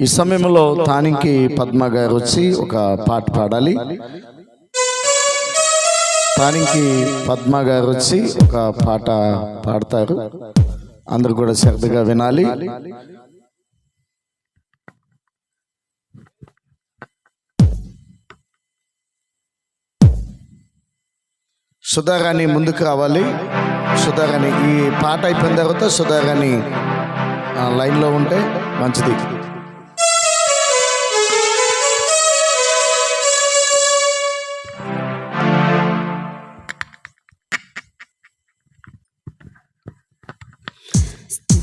ఈ సమయంలో తానికి పద్మ గారు వచ్చి ఒక పాట పాడాలి. తానికి పద్మ గారు వచ్చి ఒక పాట పాడతారు. అందరూ కూడా శ్రద్ధగా వినాలి. సుధారాణి ముందుకు రావాలి. సుధారాణి ఈ పాట అయిపోయిన తర్వాత సుధారాణి లైన్లో ఉంటే మంచిది.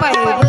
pai